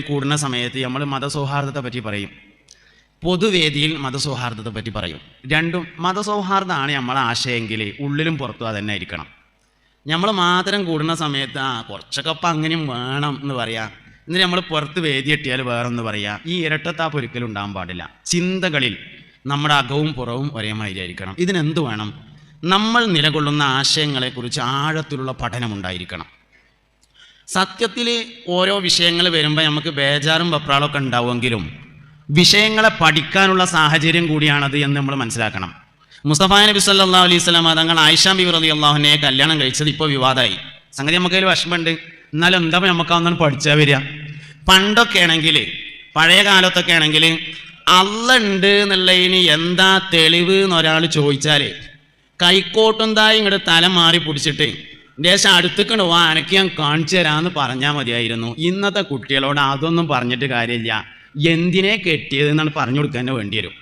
കൂടുന്ന സമയത്ത് നമ്മൾ മതസൗഹാർദ്ദത്തെ പറ്റി പറയും. പൊതുവേദിയിൽ മതസൗഹാർദ്ദത്തെ പറ്റി പറയും. രണ്ടും മതസൗഹാർദ്ദമാണ് നമ്മളെ ആശയമെങ്കിൽ ഉള്ളിലും പുറത്തും അതന്നെ ഇരിക്കണം നമ്മൾ മാത്രം കൂടുന്ന സമയത്ത് ആ കുറച്ചൊക്കെ അപ്പം അങ്ങനെയും വേണം എന്ന് പറയാം. എന്നിട്ട് നമ്മൾ പുറത്ത് വേദി എട്ടിയാൽ വേറൊന്ന് പറയാം. ഈ ഇരട്ടത്താപ്പ് ഒരിക്കലും ഉണ്ടാകാൻ പാടില്ല. ചിന്തകളിൽ നമ്മുടെ അകവും പുറവും ഒരേ മാതിരി ആയിരിക്കണം. ഇതിനെന്ത് വേണം? നമ്മൾ നിലകൊള്ളുന്ന ആശയങ്ങളെക്കുറിച്ച് ആഴത്തിലുള്ള പഠനമുണ്ടായിരിക്കണം സത്യത്തിൽ ഓരോ വിഷയങ്ങൾ വരുമ്പോൾ നമുക്ക് ബേജാറും വെപ്രാളൊക്കെ ഉണ്ടാവുമെങ്കിലും വിഷയങ്ങളെ പഠിക്കാനുള്ള സാഹചര്യം കൂടിയാണത് എന്ന് നമ്മൾ മനസ്സിലാക്കണം. മുസ്തഫ നബി സല്ലാ അലൈഹി സ്വലാം തങ്ങൾ ആയിഷാ ബി റതി അള്ളാഹുനെ കല്യാണം കഴിച്ചത് ഇപ്പോൾ വിവാദമായി സംഗതി നമുക്കതിൽ വിഷമമുണ്ട്. എന്നാലും എന്താ നമുക്ക് അതൊന്നും പഠിച്ചാൽ വരിക? പണ്ടൊക്കെ ആണെങ്കിൽ പഴയ കാലത്തൊക്കെ ആണെങ്കിൽ അല്ല ഉണ്ട് എന്നുള്ളതിന് എന്താ തെളിവ് എന്നൊരാൾ ചോദിച്ചാൽ കൈക്കോട്ടുന്തായി ഇങ്ങോട്ട് തല മാറി പിടിച്ചിട്ട് ദേശം അടുത്തേക്കണ്. വാ എനിക്ക് ഞാൻ കാണിച്ചു തരാമെന്ന് പറഞ്ഞാൽ മതിയായിരുന്നു. ഇന്നത്തെ കുട്ടികളോട് അതൊന്നും പറഞ്ഞിട്ട് കാര്യമില്ല. എന്തിനെ കെട്ടിയത് എന്നാണ് പറഞ്ഞു കൊടുക്കാൻ തന്നെ വേണ്ടി വരും.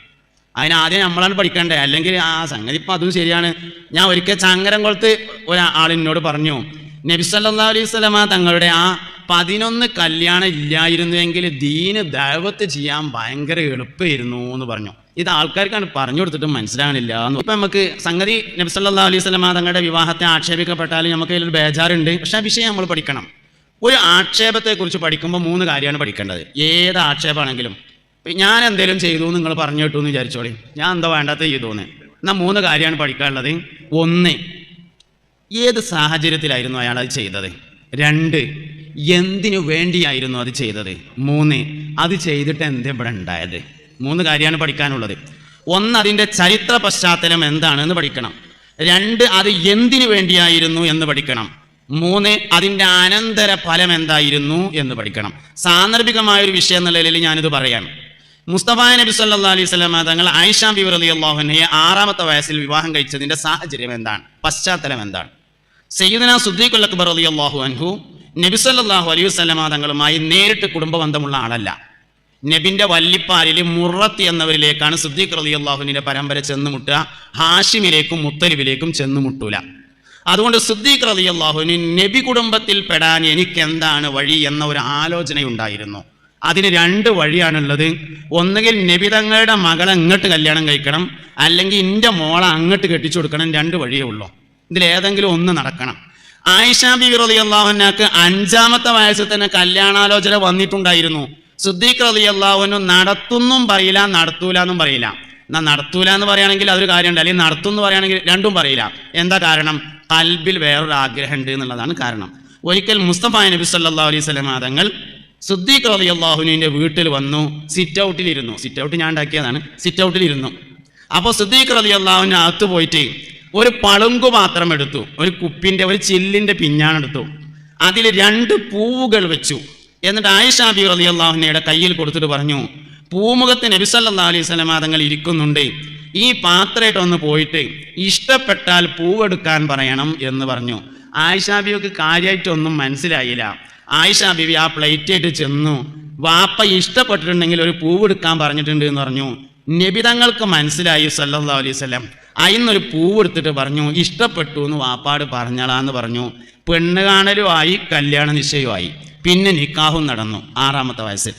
അതിനാദ്യം നമ്മളാണ് പഠിക്കേണ്ടത് അല്ലെങ്കിൽ ആ സംഗതി ഇപ്പം അതും ശരിയാണ്. ഞാൻ ഒരിക്കൽ ചങ്ങരംകുളത്ത് ഒരാളിനോട് പറഞ്ഞു നബിസല്ലാ അലൈഹി സ്വലമ തങ്ങളുടെ ആ പതിനൊന്ന് കല്യാണം ഇല്ലായിരുന്നുവെങ്കിൽ ദീന് ദൈവത്ത് ചെയ്യാൻ ഭയങ്കര എളുപ്പമായിരുന്നു എന്ന് പറഞ്ഞു. ഇത് ആൾക്കാർക്കാണ് പറഞ്ഞു കൊടുത്തിട്ട് മനസ്സിലാകണില്ല എന്ന്. ഇപ്പം നമുക്ക് സംഗതി നബ്സല്ലാ അലൈഹി സ്വലമ തങ്ങളുടെ വിവാഹത്തെ ആക്ഷേപിക്കപ്പെട്ടാലും നമുക്ക് അതിലൊരു ബേജാറുണ്ട്. പക്ഷേ ആ വിഷയം നമ്മൾ പഠിക്കണം. ഒരു ആക്ഷേപത്തെക്കുറിച്ച് പഠിക്കുമ്പോൾ മൂന്ന് കാര്യമാണ് പഠിക്കേണ്ടത്. ഏത് ആക്ഷേപമാണെങ്കിലും. ഞാൻ എന്തെങ്കിലും ചെയ്തു നിങ്ങൾ പറഞ്ഞു കിട്ടു എന്ന് വിചാരിച്ചോളി. ഞാൻ എന്താ വേണ്ടാത്ത ചെയ്തു എന്ന് എന്നാൽ മൂന്ന് കാര്യമാണ് പഠിക്കാനുള്ളത്. ഒന്ന് ഏത് സാഹചര്യത്തിലായിരുന്നു അയാൾ അത് ചെയ്തത്? രണ്ട് എന്തിനു വേണ്ടിയായിരുന്നു അത് ചെയ്തത്? മൂന്ന് അത് ചെയ്തിട്ട് എന്താ ഇവിടെ ഉണ്ടായത്? മൂന്ന് കാര്യമാണ് പഠിക്കാനുള്ളത്. ഒന്ന് അതിന്റെ ചരിത്ര പശ്ചാത്തലം എന്താണെന്ന് പഠിക്കണം. രണ്ട് അത് എന്തിനു വേണ്ടിയായിരുന്നു എന്ന് പഠിക്കണം. മൂന്ന് അതിന്റെ അനന്തര ഫലം എന്തായിരുന്നു എന്ന് പഠിക്കണം. സാന്ദർഭികമായ ഒരു വിഷയം എന്ന നിലയിൽ ഞാനിത് പറയാം. മുസ്തഫ നബി സല്ലാ അലൈഹി സ്വലാമ തങ്ങൾ ആയിഷ ബിബർ അലി അള്ളാഹുനെ ആറാമത്തെ വയസ്സിൽ വിവാഹം കഴിച്ചതിന്റെ സാഹചര്യം എന്താണ്? പശ്ചാത്തലം എന്താണ്? സയ്യിദന സുദ്ദീഖ് അക്ബർ അലി അള്ളാഹു അൻഹു നബി സല്ലല്ലാഹു അലൈഹി വസല്ലമ തങ്ങളുമായി നേരിട്ട് കുടുംബ ബന്ധമുള്ള ആളല്ല. നബിന്റെ വല്ലിപ്പാലിൽ മുറത്ത് എന്നവരിലേക്കാണ് സിദ്ദീഖ് റലി അള്ളാഹുവിന്റെ പരമ്പര ചെന്നുമുട്ടുക ഹാഷിമിലേക്കും മുത്തലിബിലേക്കും ചെന്നുമുട്ടൂല അതുകൊണ്ട് സിദ്ദീഖ് റലി അള്ളാഹുവിന് നബി കുടുംബത്തിൽ പെടാൻ എനിക്ക് എന്താണ് വഴി എന്ന ഒരു ആലോചനയുണ്ടായിരുന്നു. അതിന് രണ്ട് വഴിയാണുള്ളത്. ഒന്നുകിൽ നബി തങ്ങളുടെ മകളെ അങ്ങോട്ട് കല്യാണം കഴിക്കണം. അല്ലെങ്കിൽ എന്റെ മോളെ അങ്ങോട്ട് കെട്ടിച്ചു കൊടുക്കണം. രണ്ട് വഴിയേ ഉള്ളൂ. ഇതിലേതെങ്കിലും ഒന്ന് നടക്കണം. ആയിഷ ബി അള്ളാഹുനാക്ക് അഞ്ചാമത്തെ വയസ്സിൽ തന്നെ കല്യാണാലോചന വന്നിട്ടുണ്ടായിരുന്നു. സുദ്ദീഖ് അലി അള്ളാഹുനു നടത്തുന്നും പറയില്ല നടത്തൂല എന്നും പറയില്ല. എന്നാ നടത്തൂല എന്ന് പറയുകയാണെങ്കിൽ അതൊരു കാര്യമുണ്ട്. അല്ലെങ്കിൽ നടത്തും എന്ന് പറയുകയാണെങ്കിൽ രണ്ടും പറയില്ല. എന്താ കാരണം? കൽബിൽ വേറൊരു ആഗ്രഹം ഉണ്ട് എന്നുള്ളതാണ് കാരണം. ഒരിക്കൽ മുസ്തഫ നബി സല്ലാ അലൈഹി സ്വലം തങ്ങൾ സുദ്ദീഖ് അലി അള്ളാഹുനുവിന്റെ വീട്ടിൽ വന്നു സിറ്റ് ഔട്ടിലിരുന്നു സിറ്റ് ഔട്ട് ഞാൻ ഉണ്ടാക്കിയതാണ്. സിറ്റ് ഔട്ടിലിരുന്നു അപ്പോൾ സുദ്ദീഖ് അലി അള്ളാഹുവിന് അകത്ത് പോയിട്ട് ഒരു പളുങ്കു മാത്രം എടുത്തു. ഒരു കുപ്പിന്റെ ഒരു ചില്ലിന്റെ പിഞ്ഞാണെടുത്തു. അതിൽ രണ്ട് പൂവുകൾ വെച്ചു. എന്നിട്ട് ആയിഷാബി റലി അള്ളാഹുനയുടെ കയ്യിൽ കൊടുത്തിട്ട് പറഞ്ഞു പൂമുഖത്ത് നബിസല്ലാ അലൈഹി സ്വലമാതങ്ങൾ ഇരിക്കുന്നുണ്ട്. ഈ പാത്രമായിട്ട് ഒന്ന് പോയിട്ട് ഇഷ്ടപ്പെട്ടാൽ പൂവെടുക്കാൻ പറയണം എന്ന് പറഞ്ഞു. ആയിഷാ ബിയൊക്കെ കാര്യമായിട്ടൊന്നും മനസ്സിലായില്ല. ആയിഷാ ബിബി ആ പ്ലേറ്റായിട്ട് ചെന്നു. വാപ്പ ഇഷ്ടപ്പെട്ടിട്ടുണ്ടെങ്കിൽ ഒരു പൂവെടുക്കാൻ പറഞ്ഞിട്ടുണ്ട് എന്ന് പറഞ്ഞു. നിബിതങ്ങൾക്ക് മനസ്സിലായി സല്ലാ അലൈഹി സ്വലം അയിന്നൊരു പൂവ് എടുത്തിട്ട് പറഞ്ഞു ഇഷ്ടപ്പെട്ടു എന്ന് വാപ്പാട് പറഞ്ഞളാന്ന് പറഞ്ഞു. പെണ്ണ് കാണലുമായി കല്യാണ നിശ്ചയമായി പിന്നെ നിക്കാഹും നടന്നു ആറാമത്തെ വയസ്സിൽ.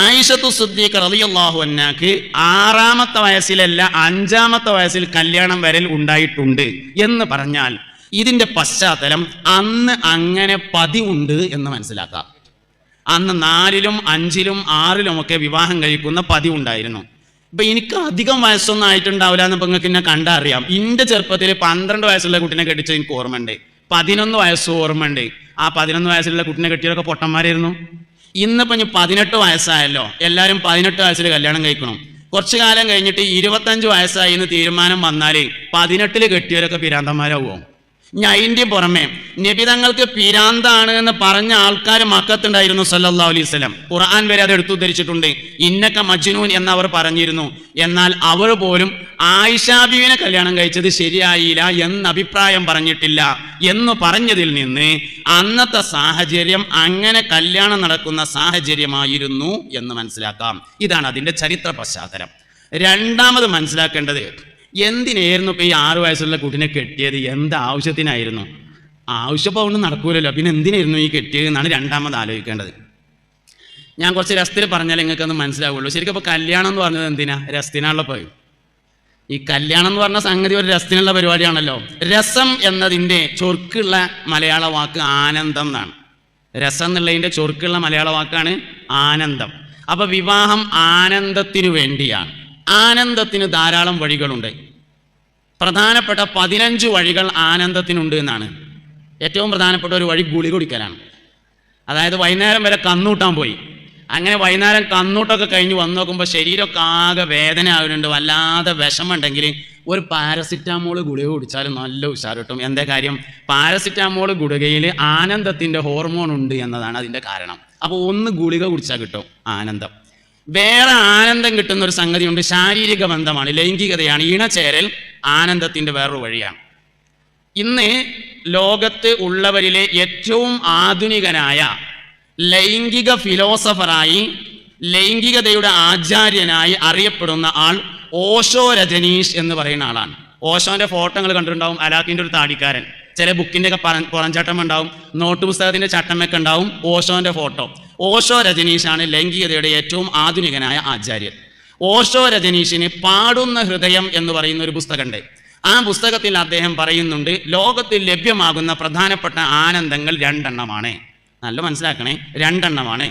ആയിഷത്തു സുദ്ദീഖ് റളിയല്ലാഹു അന്നാക്ക് ആറാമത്തെ വയസ്സിലല്ല അഞ്ചാമത്തെ വയസ്സിൽ കല്യാണം വരൽ ഉണ്ടായിട്ടുണ്ട് എന്ന് പറഞ്ഞാൽ ഇതിന്റെ പശ്ചാത്തലം അന്ന് അങ്ങനെ പതിവുണ്ട് എന്ന് മനസ്സിലാക്കാം. അന്ന് നാലിലും അഞ്ചിലും ആറിലും ഒക്കെ വിവാഹം കഴിക്കുന്ന പതിവുണ്ടായിരുന്നു. ഇപ്പൊ എനിക്ക് അധികം വയസ്സൊന്നും ആയിട്ടുണ്ടാവില്ല എന്ന് നിങ്ങൾക്ക് എന്നെ കണ്ടറിയാം എന്റെ ചെറുപ്പത്തിൽ പന്ത്രണ്ട് വയസ്സുള്ള കുട്ടിനെ കെട്ടിച്ച് എനിക്ക് ഓർമ്മയുണ്ട്. പതിനൊന്ന് വയസ്സ് ഓർമ്മയുണ്ട്. ആ പതിനൊന്ന് വയസ്സിലുള്ള കുട്ടിനെ കെട്ടിയതൊക്കെ പൊട്ടന്മാരായിരുന്നു. ഇന്നിപ്പോ ഇനി പതിനെട്ട് വയസ്സായല്ലോ. എല്ലാവരും പതിനെട്ട് വയസ്സിൽ കല്യാണം കഴിക്കണം. കുറച്ചു കാലം കഴിഞ്ഞിട്ട് ഇരുപത്തഞ്ച് വയസ്സായി എന്ന് തീരുമാനം വന്നാലേ പതിനെട്ടിൽ കെട്ടിയവരൊക്കെ പിരാന്തന്മാരാവുമോ ഇനി അതിന്റെ പുറമെ നബിതങ്ങൾക്ക് പിരാന്താണ് എന്ന് പറഞ്ഞ ആൾക്കാർ മക്കത്തുണ്ടായിരുന്നു സല്ലാ അലൈഹി സ്വലം ഖുർആൻ വരെ അത് എടുത്തു ധരിച്ചിട്ടുണ്ട് ഇന്നക്ക മജ്നൂൻ എന്ന് അവർ പറഞ്ഞിരുന്നു. എന്നാൽ അവർ പോലും ആയിഷാബിവിനെ കല്യാണം കഴിച്ചത് ശരിയായില്ല എന്ന് അഭിപ്രായം പറഞ്ഞിട്ടില്ല എന്ന് പറഞ്ഞതിൽ നിന്ന് അന്നത്തെ സാഹചര്യം അങ്ങനെ കല്യാണം നടക്കുന്ന സാഹചര്യമായിരുന്നു എന്ന് മനസ്സിലാക്കാം. ഇതാണ് അതിന്റെ ചരിത്ര പശ്ചാത്തലം. രണ്ടാമത് മനസ്സിലാക്കേണ്ടത് എന്തിനായിരുന്നു ഇപ്പൊ ഈ ആറു വയസ്സുള്ള കുട്ടിനെ കെട്ടിയത്? എന്ത് ആവശ്യത്തിനായിരുന്നു? ആവശ്യപ്പോൾ അതുകൊണ്ട് നടക്കൂലല്ലോ. പിന്നെ എന്തിനായിരുന്നു ഈ കെട്ടിയത് എന്നാണ് രണ്ടാമത് ആലോചിക്കേണ്ടത്. ഞാൻ കുറച്ച് രസത്തിൽ പറഞ്ഞാൽ നിങ്ങൾക്കൊന്ന് മനസ്സിലാവുള്ളൂ. ശരിക്കും അപ്പോൾ കല്യാണം എന്ന് പറഞ്ഞത് എന്തിനാ? രസത്തിനാണല്ലോ പോയി ഈ കല്യാണം എന്ന് പറഞ്ഞ സംഗതി ഒരു രസത്തിനുള്ള പരിപാടിയാണല്ലോ. രസം എന്നതിന്റെ ചൊർക്കുള്ള മലയാള വാക്ക് ആനന്ദം എന്നാണ്. രസം എന്നുള്ളതിന്റെ ചൊർക്കുള്ള മലയാള വാക്കാണ് ആനന്ദം. അപ്പോൾ വിവാഹം ആനന്ദത്തിനു വേണ്ടിയാണ്. ആനന്ദത്തിന് ധാരാളം വഴികളുണ്ട്. പ്രധാനപ്പെട്ട പതിനഞ്ച് വഴികൾ ആനന്ദത്തിനുണ്ട് എന്നാണ്. ഏറ്റവും പ്രധാനപ്പെട്ട ഒരു വഴി ഗുളി കുടിക്കലാണ്. അതായത് വൈകുന്നേരം വരെ കന്നൂട്ടാൻ പോയി. അങ്ങനെ വൈകുന്നേരം കന്നൂട്ടൊക്കെ കഴിഞ്ഞ് വന്നു നോക്കുമ്പോൾ ശരീരമൊക്കെ ആകെ വേദന ആവുന്നുണ്ട് വല്ലാതെ വിഷമുണ്ടെങ്കിൽ ഒരു പാരസിറ്റാമോൾ ഗുളിക കുടിച്ചാൽ നല്ല ഉഷാർ കിട്ടും. എന്താ കാര്യം? പാരസിറ്റാമോൾ ഗുളികയിൽ ആനന്ദത്തിന്റെ ഹോർമോൺ ഉണ്ട് എന്നതാണ് അതിന്റെ കാരണം. അപ്പോൾ ഒന്ന് ഗുളിക കുടിച്ചാൽ കിട്ടും ആനന്ദം. വേറെ ആനന്ദം കിട്ടുന്ന ഒരു സംഗതിയുണ്ട്. ശാരീരിക ബന്ധമാണ് ലൈംഗികതയാണ്. ഇണചേരൽ ആനന്ദത്തിന്റെ വേറൊരു വഴിയാണ്. ഇന്ന് ലോകത്ത് ഉള്ളവരിലെ ഏറ്റവും ആധുനികനായ ലൈംഗിക ഫിലോസഫറായി ലൈംഗികതയുടെ ആചാര്യനായി അറിയപ്പെടുന്ന ആൾ ഓഷോ രജനീഷ് എന്ന് പറയുന്ന ആളാണ്. ഓഷോന്റെ ഫോട്ടോകൾ കണ്ടിട്ടുണ്ടാവും അലാഖിന്റെ ഒരു താടിക്കാരൻ. ചില ബുക്കിന്റെ ഒക്കെ പറ- പുറംചട്ടം ഉണ്ടാവും നോട്ട് പുസ്തകത്തിന്റെ ചട്ടമൊക്കെ ഉണ്ടാവും ഓഷോന്റെ ഫോട്ടോ. ഓഷോ രജനീഷാണ് ലൈംഗികതയുടെ ഏറ്റവും ആധുനികനായ ആചാര്യൻ. ഓഷോ രജനീഷിന് പാടുന്ന ഹൃദയം എന്ന് പറയുന്ന ഒരു പുസ്തകമുണ്ട്. ആ പുസ്തകത്തിൽ അദ്ദേഹം പറയുന്നുണ്ട് ലോകത്തിൽ ലഭ്യമാകുന്ന പ്രധാനപ്പെട്ട ആനന്ദങ്ങൾ രണ്ടെണ്ണമാണ്. നല്ല മനസ്സിലാക്കണേ. രണ്ടെണ്ണമാണ്.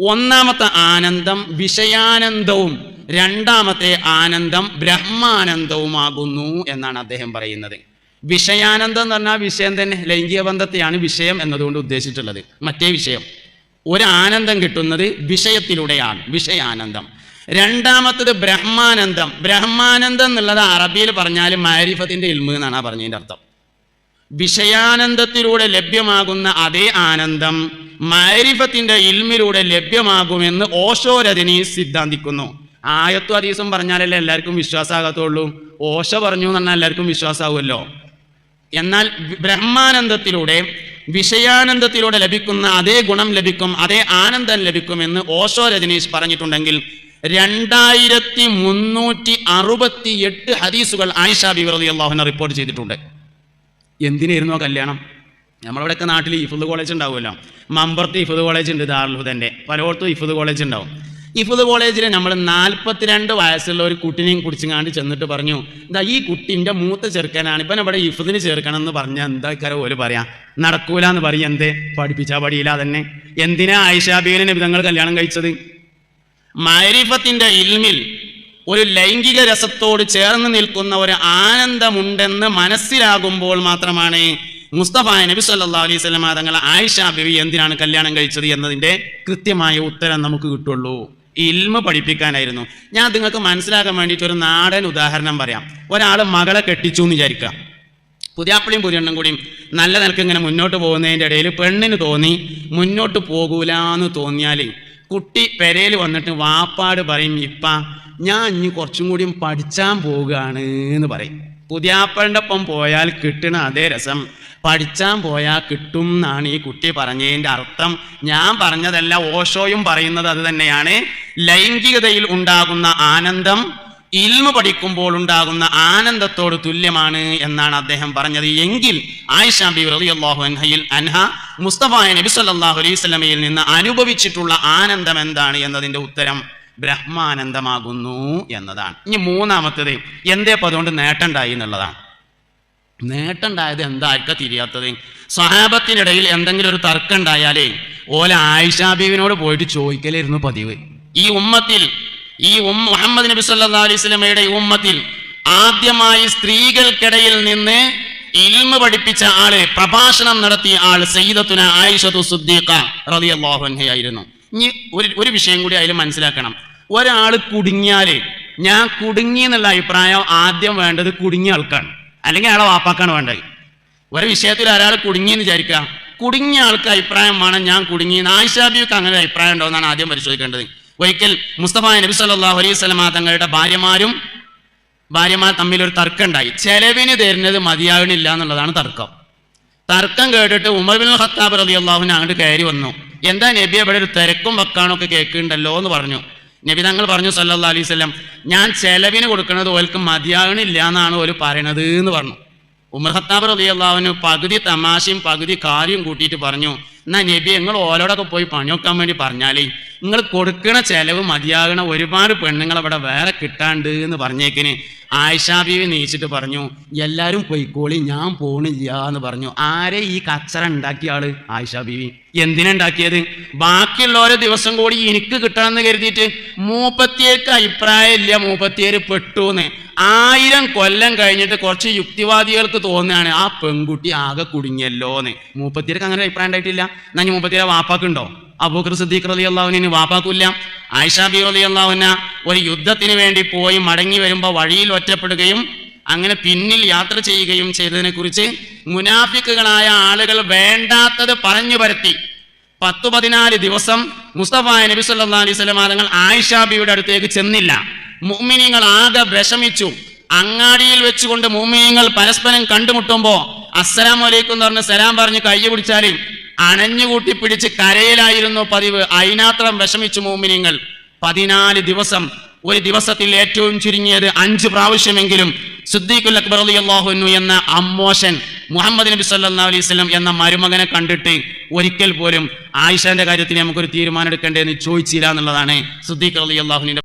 ഒന്നാമത്തെ ആനന്ദം വിഷയാനന്ദവും രണ്ടാമത്തെ ആനന്ദം ബ്രഹ്മാനന്ദവുമാകുന്നു എന്നാണ് അദ്ദേഹം പറയുന്നത്. വിഷയാനന്ദം എന്ന് പറഞ്ഞാൽ വിഷയം തന്നെ ലൈംഗിക ബന്ധത്തെയാണ് വിഷയം എന്നതുകൊണ്ട് ഉദ്ദേശിച്ചിട്ടുള്ളത്. മറ്റേ വിഷയം ഒരു ആനന്ദം കിട്ടുന്നത് വിഷയത്തിലൂടെയാണ് വിഷയാനന്ദം. രണ്ടാമത്തത് ബ്രഹ്മാനന്ദം. ബ്രഹ്മാനന്ദം എന്നുള്ളത് അറബിയിൽ പറഞ്ഞാൽ മാരിഫത്തിന്റെ ഇൽമ് എന്നാണ് പറഞ്ഞതിന്റെ അർത്ഥം. വിഷയാനന്ദത്തിലൂടെ ലഭ്യമാകുന്ന അതേ ആനന്ദം മാരിഫത്തിന്റെ ഇൽമിലൂടെ ലഭ്യമാകുമെന്ന് ഓഷോ രജനി സിദ്ധാന്തിക്കുന്നു. ആയത്തു ഹദീസും പറഞ്ഞാലല്ലേ എല്ലാവർക്കും വിശ്വാസമാകത്തുള്ളൂ ഓഷ പറഞ്ഞു എന്ന് പറഞ്ഞാൽ എല്ലാവർക്കും വിശ്വാസമാവുമല്ലോ എന്നാൽ ബ്രഹ്മാനന്ദത്തിലൂടെ വിഷയാനന്ദത്തിലൂടെ ലഭിക്കുന്ന അതേ ഗുണം ലഭിക്കും അതേ ആനന്ദം ലഭിക്കുമെന്ന് ഓഷോ രജനീഷ് പറഞ്ഞിട്ടുണ്ടെങ്കിൽ രണ്ടായിരത്തി മുന്നൂറ്റി അറുപത്തി എട്ട് ഹദീസുകൾ ആയിഷ ബിവറതി അള്ളാഹുന റിപ്പോർട്ട് ചെയ്തിട്ടുണ്ട്. എന്തിനായിരുന്നു ആ കല്യാണം? നമ്മളിവിടെയൊക്കെ നാട്ടിൽ ഇഫുദ് കോളേജ് ഉണ്ടാവുമല്ലോ. മമ്പർത്ത് ഇഫുദ് കോളേജ് ഉണ്ട് ദാർലുഹുദന്റെ പലയിടത്തും ഇഫുദ് കോളേജ് ഉണ്ടാവും. ഇഫുദ് കോളേജിൽ നമ്മൾ നാൽപ്പത്തിരണ്ട് വയസ്സുള്ള ഒരു കുട്ടിനെയും കുടിച്ചുങ്ങാണ്ട് ചെന്നിട്ട് പറഞ്ഞു എന്താ ഈ കുട്ടിന്റെ മൂത്ത ചെറുക്കനാണ്. ഇപ്പം ഇവിടെ ഇഫുദിന് ചേർക്കണം എന്ന് പറഞ്ഞാൽ എന്താ കാര്യം ഓൽ പറയാം? നടക്കൂല എന്ന് പറയും എന്തേ? പഠിപ്പിച്ചാൽ പഠിയില്ല തന്നെ എന്തിനാ ആയിഷാബീനെ വിധങ്ങൾ കല്യാണം കഴിച്ചത്? മാരിഫത്തിന്റെ ഇൽമിൽ ഒരു ലൈംഗിക രസത്തോട് ചേർന്ന് നിൽക്കുന്ന ഒരു ആനന്ദമുണ്ടെന്ന് മനസ്സിലാകുമ്പോൾ മാത്രമാണ് മുസ്തഫ നബി സല്ലാ അലൈഹി സ്വലമ തങ്ങൾ ആയിഷ ബിവി എന്തിനാണ് കല്യാണം കഴിച്ചത് എന്നതിന്റെ കൃത്യമായ ഉത്തരം നമുക്ക് കിട്ടുള്ളൂ. ഇൽമ പഠിപ്പിക്കാനായിരുന്നു. ഞാൻ നിങ്ങൾക്ക് മനസ്സിലാക്കാൻ വേണ്ടിയിട്ട് ഒരു നാടൻ ഉദാഹരണം പറയാം. ഒരാൾ മകളെ കെട്ടിച്ചു എന്ന് വിചാരിക്കുക. പുതിയാപ്പിളിയും പുതിയണ്ണും കൂടിയും നല്ല നിലയ്ക്ക് ഇങ്ങനെ മുന്നോട്ട് പോകുന്നതിന്റെ ഇടയിൽ പെണ്ണിന് തോന്നി മുന്നോട്ട് പോകൂലെന്ന് തോന്നിയാൽ കുട്ടി പെരയിൽ വന്നിട്ട് വാപ്പാട് പറയും ഇപ്പ ഞാൻ ഇനി കുറച്ചും കൂടിയും പഠിച്ചാൻ പോവുകയാണ് എന്ന് പറയും. പുതിയാപ്പളിന്റെ ഒപ്പം പോയാൽ കിട്ടണ അതേ രസം. പഠിച്ചാൻ പോയാൽ കിട്ടും എന്നാണ് ഈ കുട്ടി പറഞ്ഞതിന്റെ അർത്ഥം. ഞാൻ പറഞ്ഞതല്ല ഓഷോയും പറയുന്നത് അത് തന്നെയാണ്. ലൈംഗികതയിൽ ഉണ്ടാകുന്ന ആനന്ദം ഇൽമ പഠിക്കുമ്പോൾ ഉണ്ടാകുന്ന ആനന്ദത്തോട് തുല്യമാണ് എന്നാണ് അദ്ദേഹം പറഞ്ഞത്. എങ്കിൽ ആയിഷ അൻഹയിൽ അൻഹ മുസ്തഫ നബി സല്ലല്ലാഹു അലൈഹി വസല്ലമയിൽ നിന്ന് അനുഭവിച്ചിട്ടുള്ള ആനന്ദം എന്താണ് എന്നതിന്റെ ഉത്തരം ബ്രഹ്മാനന്ദമാകുന്നു എന്നതാണ്. ഇനി മൂന്നാമത്തത് എന്തേ അതുകൊണ്ട് നേട്ടമുണ്ടായി എന്നുള്ളതാണ്. നേട്ടമുണ്ടായത് എന്തായിരിക്കാം തിരിയാത്തത്? സ്വഹാബത്തിനിടയിൽ എന്തെങ്കിലും ഒരു തർക്കം ഉണ്ടായാലേ ഓല ആയിഷാബീവിനോട് പോയിട്ട് ചോദിക്കലായിരുന്നു പതിവ്. ഈ ഉമ്മത്തിൽ ഈ മുഹമ്മദ് നബി സല്ലാ അലൈഹി സ്വലമയുടെ ഉമ്മത്തിൽ ആദ്യമായി സ്ത്രീകൾക്കിടയിൽ നിന്ന് ഇൽമ പഠിപ്പിച്ച ആൾ പ്രഭാഷണം നടത്തിയ ആൾ സയ്യിദത്തുന ആയിഷത്തു സുദ്ദീഖ റളിയല്ലാഹു അൻഹയായിരുന്നു. ഇനി ഒരു ഒരു വിഷയം കൂടി അതിൽ മനസ്സിലാക്കണം. ഒരാൾ കുടുങ്ങിയാൽ ഞാൻ കുടുങ്ങി എന്നുള്ള അഭിപ്രായം ആദ്യം വേണ്ടത് കുടുങ്ങിയ ആൾക്കാണ്. അല്ലെങ്കിൽ അയാളെ വാപ്പാക്കാണ് വേണ്ടത്. ഒരു വിഷയത്തിൽ ഒരാൾ കുടുങ്ങിയെന്ന് വിചാരിക്കുക. കുടുങ്ങിയ ആൾക്ക് അഭിപ്രായം വേണം ഞാൻ കുടുങ്ങി ആയിഷാബിക്ക് അങ്ങനെ അഭിപ്രായം ഉണ്ടോ എന്നാണ് ആദ്യം പരിശോധിക്കേണ്ടത്. ഒരിക്കൽ മുസ്തഫ നബി സല്ലല്ലാഹു അലൈഹി തങ്ങളുടെ ഭാര്യമാരും ഭാര്യമാർ തമ്മിൽ ഒരു തർക്കം ഉണ്ടായി ചെലവിന് തരുന്നത് മതിയാകണില്ല എന്നുള്ളതാണ് തർക്കം. തർക്കം കേട്ടിട്ട് ഉമർ ബിൻ ഖത്താബ് അലി അള്ളാഹുവിന് അങ്ങോട്ട് കയറി വന്നു. എന്താ നബി അവിടെ ഒരു തിരക്കും വെക്കാണൊക്കെ കേൾക്കുന്നുണ്ടല്ലോ എന്ന് പറഞ്ഞു. നബി തങ്ങൾ പറഞ്ഞു സല്ലാ അലൈഹി വസല്ലം ഞാൻ ചെലവിന് കൊടുക്കുന്നത് ഓൽക്ക് മതിയാകണില്ല എന്നാണ് ഓൽ പറയണത് എന്ന് പറഞ്ഞു. ഉമർ ഖത്താബ് അലി അള്ളാഹുവിന് പകുതി തമാശയും പകുതി കാര്യം കൂട്ടിയിട്ട് പറഞ്ഞു. എന്നാ നബി നിങ്ങൾ ഓരോടൊക്കെ പോയി പണിയൊക്കാൻ വേണ്ടി പറഞ്ഞാലേ നിങ്ങൾ കൊടുക്കണ ചെലവ് മതിയാകണ ഒരുപാട് പെണ്ണുങ്ങൾ അവിടെ വേറെ കിട്ടാണ്ട് എന്ന് പറഞ്ഞേക്കിന്. ആയിഷാ ബീവി നീച്ചിട്ട് പറഞ്ഞു എല്ലാവരും പൊയ്ക്കോളി ഞാൻ പോണില്ല എന്ന് പറഞ്ഞു. ആരെ ഈ കച്ചറ ഉണ്ടാക്കിയ ആൾ? ആയിഷാ ബീവി. എന്തിനുണ്ടാക്കിയത് ബാക്കിയുള്ള ഓരോ ദിവസം കൂടി എനിക്ക് കിട്ടണമെന്ന് കരുതിയിട്ട് മൂപ്പത്തിയേക്ക് അഭിപ്രായം ഇല്ല മൂപ്പത്തിയേര് പെട്ടൂന്ന്. ആയിരം കൊല്ലം കഴിഞ്ഞിട്ട് കുറച്ച് യുക്തിവാദികൾക്ക് തോന്നുകയാണ് ആ പെൺകുട്ടി ആകെ കുടുങ്ങിയല്ലോ എന്ന് മൂപ്പത്തിയേർക്ക് അങ്ങനെ അഭിപ്രായം ഉണ്ടായിട്ടില്ല. എന്നാ മൂപ്പത്തിരെ വാപ്പാക്കുണ്ടോ അബൂഖർ സിദ്ദീഖ് റലി അള്ളാഹുവിന് വാപ്പാക്കില്ല. ആയിഷാ ബി റലി അള്ളാഹുന ഒരു യുദ്ധത്തിന് വേണ്ടി പോയി മടങ്ങി വരുമ്പോൾ വഴിയിൽ ഒറ്റപ്പെടുകയും അങ്ങനെ പിന്നിൽ യാത്ര ചെയ്യുകയും ചെയ്തതിനെ കുറിച്ച് മുനാഫിക്കുകളായ ആളുകൾ വേണ്ടാത്തത് പറഞ്ഞു പരത്തി. പത്തു പതിനാല് ദിവസം മുസ്തഫ നബി സല്ലാ അലൈഹി സ്വലം തങ്ങൾ ആയിഷാബിയുടെ അടുത്തേക്ക് ചെന്നില്ല. മുഅ്മിനീങ്ങൾ ആകെ വിഷമിച്ചു. അങ്ങാടിയിൽ വെച്ചുകൊണ്ട് മുഅ്മിനീങ്ങൾ പരസ്പരം കണ്ടുമുട്ടുമ്പോ അസ്സലാം വലൈക്കും എന്ന് പറഞ്ഞ് സലാം പറഞ്ഞ് കൈ പിടിച്ചാൽ അണഞ്ഞുകൂട്ടി പിടിച്ച് കരയിലായിരുന്നു പതിവ്. അതിനാത്രം വിഷമിച്ചു മുഅ്മിനീങ്ങൾ. പതിനാല് ദിവസം. ഒരു ദിവസത്തിൽ ഏറ്റവും ചുരുങ്ങിയത് അഞ്ച് പ്രാവശ്യമെങ്കിലും സിദ്ദീഖുൽ അക്ബർ റളിയല്ലാഹു അൻഹു എന്ന അമ്മോശൻ മുഹമ്മദ് നബി സല്ലല്ലാഹു അലൈഹി വസല്ലം എന്ന മരുമകനെ കണ്ടിട്ട് ഒരിക്കൽ പോലും ആയിഷാന്റെ കാര്യത്തിൽ നമുക്കൊരു തീരുമാനം എടുക്കേണ്ടതെന്ന് ചോദിച്ചില്ല എന്നുള്ളതാണ് സിദ്ദീഖ് റളിയല്ലാഹുവിന്റെ